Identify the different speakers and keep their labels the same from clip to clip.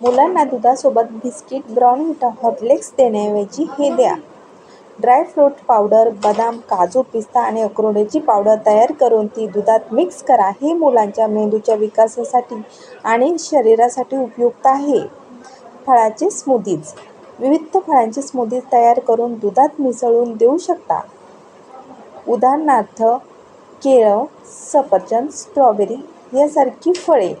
Speaker 1: मुलांना दुधासोबत biscuit ब्राउनव्हिटा Horlicks देण्याऐवजी हे द्या. ड्रायफ्रूट पावडर बदाम काजू पिस्ता आणि अक्रोडेची पावडर तयार करून ती दुधात मिक्स करा. हे मुलांच्या मेंदूच्या विकासासाठी आणि शरीरासाठी उपयुक्त आहे. फळाचे स्मूदीज विविध फळांचे स्मूदीज तयार करून दुधात मिसळून देऊ शकता. उदाहरणार्थ केळं सफरचंद स्ट्रॉबेरी यासारखी फळे.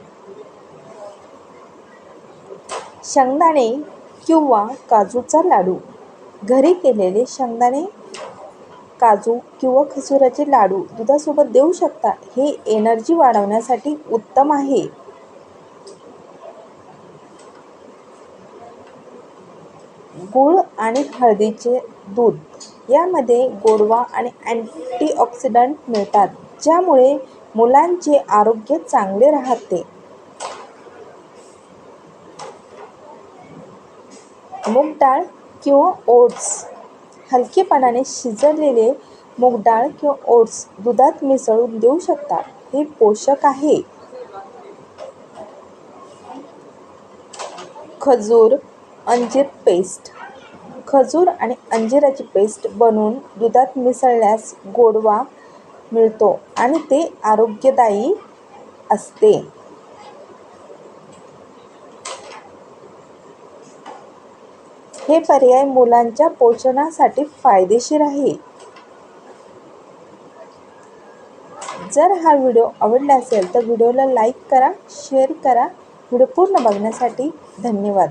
Speaker 1: शेंगदाणे किंवा काजूचा लाडू. घरी केलेले शेंगदाणे काजू किंवा खजुराचे लाडू दुधासोबत देऊ शकता. हे एनर्जी वाढवण्यासाठी उत्तम आहे. गूळ आणि हळदीचे दूध यामध्ये गोडवा आणि अँटीऑक्सिडंट मिळतात ज्यामुळे मुलांचे आरोग्य चांगले राहते. मूग डाळ किंवा ओट्स. हलकेपणाने शिजवलेले मूग डाळ किंवा ओट्स दुधात मिसळून देऊ शकता. हे पोषक आहे. खजूर अंजीर पेस्ट. खजूर आणि अंजिराची पेस्ट बनवून दुधात मिसळल्यास गोडवा मिळतो आणि ते आरोग्यदायी असते. हे पर्याय मुलांच्या पोषणासाठी फायदेशीर आहे. जर हा व्हिडिओ आवडला असेल तर व्हिडिओला लाईक करा शेअर करा. व्हिडिओ पूर्ण बघण्यासाठी धन्यवाद.